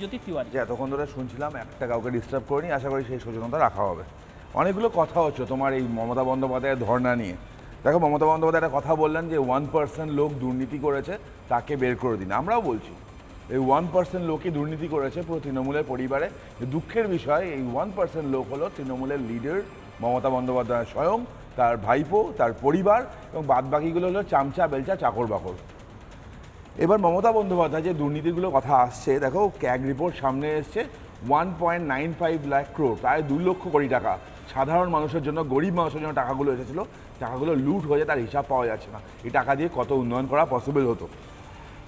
জ্যোতি তিওয়ারি। যে এতক্ষণ ধরে শুনছিলাম, একটা কাউকে ডিস্টার্ব করিনি, আশা করি সেই সচেতনতা রাখা হবে। অনেকগুলো কথা হচ্ছে তোমার এই মমতা বন্দ্যোপাধ্যায়ের ধর্ণা নিয়ে। দেখো, মমতা বন্দ্যোপাধ্যায় একটা কথা বললেন যে ওয়ান পার্সেন্ট লোক দুর্নীতি করেছে, তাকে বের করে দিন। আমরাও বলছি, এই ওয়ান পার্সেন্ট লোকই দুর্নীতি করেছে পুরো তৃণমূলের পরিবারে। দুঃখের বিষয়, এই ওয়ান পার্সেন্ট লোক হলো তৃণমূলের লিডার মমতা বন্দ্যোপাধ্যায় স্বয়ং, তার ভাইপো, তার পরিবার এবং বাদবাকিগুলো হলো চামচা, বেলচা, চাকর বাকর। এবার মমতা বন্দ্যোপাধ্যায় যে দুর্নীতিগুলো কথা আসছে, দেখো ক্যাগ রিপোর্ট সামনে এসছে one point nine five lakh crore প্রায় দু লক্ষ কোটি টাকা। সাধারণ মানুষের জন্য, গরিব মানুষের জন্য টাকাগুলো এসেছিল। টাকাগুলো লুট হয়ে তার হিসাব পাওয়া যাচ্ছে না। এই টাকা দিয়ে কত উন্নয়ন করা পসিবল হতো?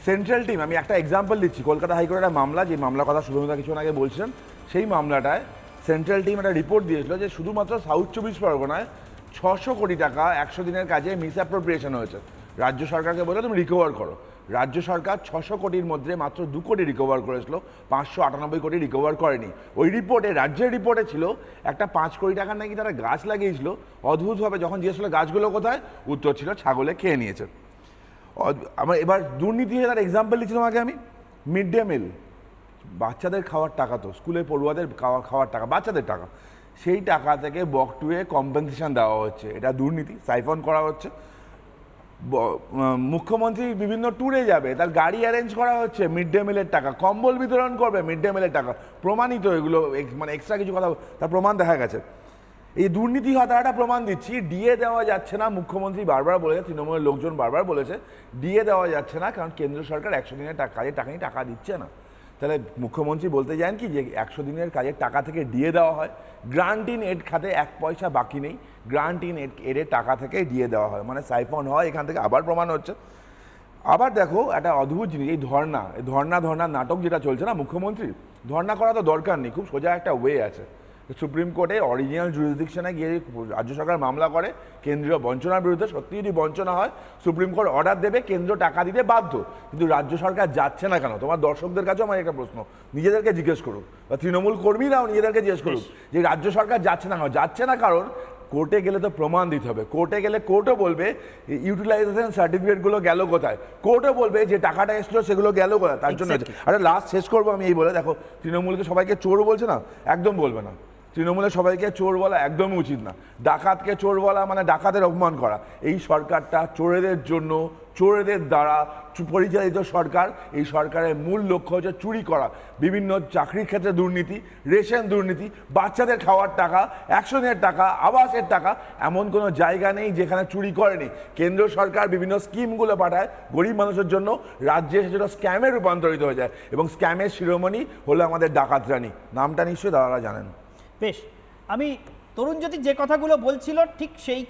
সেন্ট্রাল টিম আমি একটা এক্সাম্পল দিচ্ছি, কলকাতা হাইকোর্টের মামলা, যে মামলার কথা শুভমিতা কিছুক্ষণ আগে বলছিলেন, সেই মামলাটায় সেন্ট্রাল টিম একটা রিপোর্ট দিয়েছিল যে শুধুমাত্র সাউথ চব্বিশ পরগনায় ছশো কোটি টাকা একশো দিনের কাজে মিস অ্যাপ্রোপ্রিয়েশন হয়েছে। রাজ্য সরকারকে বলে তুমি রিকভার করো। রাজ্য সরকার ছশো কোটির মধ্যে মাত্র দু কোটি রিকভার করেছিল, পাঁচশো আটানব্বই কোটি রিকভার করেনি। ওই রিপোর্টে রাজ্যের রিপোর্টে ছিল একটা পাঁচ কোটি টাকার নাকি তারা গাছ লাগিয়েছিল। অদ্ভুতভাবে যখন জিজ্ঞেস গাছগুলো কোথায়? উত্তর ছিল ছাগলে খেয়ে নিয়েছে। আমার এবার দুর্নীতি তার এক্সাম্পল দিচ্ছিলাম আগে আমি। মিড ডে মিল বাচ্চাদের খাওয়ার টাকা তো, স্কুলে পড়ুয়াদের খাওয়া খাওয়ার টাকা, বাচ্চাদের টাকা। সেই টাকা থেকে বকটুয়ে কম্পেনসেশন দেওয়া হচ্ছে। এটা দুর্নীতি সাইফন করা হচ্ছে। মুখ্যমন্ত্রী বিভিন্ন ট্যুরে যাবে, তার গাড়ি অ্যারেঞ্জ করা হচ্ছে মিড ডে মিলের টাকা, কম্বল বিতরণ করবে মিড ডে মিলের টাকা, প্রমাণিত এগুলো মানে এক্সট্রা কিছু কথা, তার প্রমাণ দেখা গেছে। এই দুর্নীতি হতাটা প্রমাণ দিচ্ছি ডিএ দেওয়া যাচ্ছে না, মুখ্যমন্ত্রী বারবার বলেছে, তৃণমূলের লোকজন বারবার বলেছে ডিএ দেওয়া যাচ্ছে না, কারণ কেন্দ্র সরকার একশো দিনের টাকা, কাজের টাকা নিয়ে টাকা দিচ্ছে না। তাহলে মুখ্যমন্ত্রী বলতে যান কি যে একশো দিনের কাজের টাকা থেকে দিয়ে দেওয়া হয়। গ্রান্ট ইন এড খাতে এক পয়সা বাকি নেই। গ্রান্ট ইন এড এডের টাকা থেকে দিয়ে দেওয়া হয়। মানে সাইফন হয়, এখান থেকে আবার প্রমাণ হচ্ছে। আবার দেখো একটা অদ্ভুত জিনিস, এই ধর্না এই ধর্না ধর্নার নাটক যেটা চলছে না মুখ্যমন্ত্রী ধর্না করা তো দরকার নেই, খুব সোজা একটা ওয়ে আছে। সুপ্রিম কোর্টে অরিজিনাল জুরিসডিকশনে গিয়ে রাজ্য সরকার মামলা করে কেন্দ্রীয় বঞ্চনার বিরুদ্ধে সত্যি যদি বঞ্চনা হয় সুপ্রিম কোর্ট অর্ডার দেবে কেন্দ্র টাকা দিতে বাধ্য। কিন্তু রাজ্য সরকার যাচ্ছে না কেন? তোমার দর্শকদের কাছেও আমার একটা প্রশ্ন। নিজেদেরকে জিজ্ঞেস করুক বা তৃণমূল কর্মীরাও নিজেদেরকে জিজ্ঞেস করুক যে রাজ্য সরকার যাচ্ছে না কেন? যাচ্ছে না কারণ কোর্টে গেলে তো প্রমাণ দিতে হবে। কোর্টে গেলে কোর্টও বলবে ইউটিলাইজেশন সার্টিফিকেটগুলো গেল কোথায়? কোর্টও বলবে যে টাকাটা এসলো সেগুলো গেল কোথায়? তার জন্য আরে লাস্ট শেষ করব আমি এই বলে। দেখো তৃণমূলকে সবাইকে চোর বলছে না? একদম বলবে না। তৃণমূলের সবাইকে চোর বলা একদমই উচিত না। ডাকাতকে চোর বলা মানে ডাকাতের অপমান করা। এই সরকারটা চোরেদের জন্য, চোরেদের দ্বারা পরিচালিত সরকার। এই সরকারের মূল লক্ষ্য হচ্ছে চুরি করা। বিভিন্ন চাকরির ক্ষেত্রে দুর্নীতি, রেশন দুর্নীতি, বাচ্চাদের খাওয়ার টাকা অ্যাকশনের টাকা, আবাসের টাকা, এমন কোনো জায়গা নেই যেখানে চুরি করেনি। কেন্দ্র সরকার বিভিন্ন স্কিমগুলো পাঠায় গরিব মানুষের জন্য। রাজ্যে সেটা স্ক্যামে রূপান্তরিত হয়ে যায় এবং স্ক্যামের শিরোমণি হলো আমাদের ডাকাত রানী। নামটা নিশ্চয়ই দাদারা জানেন। বেশ আমি তরুণ যদি যে কথাগুলো বলছিল ঠিক সেই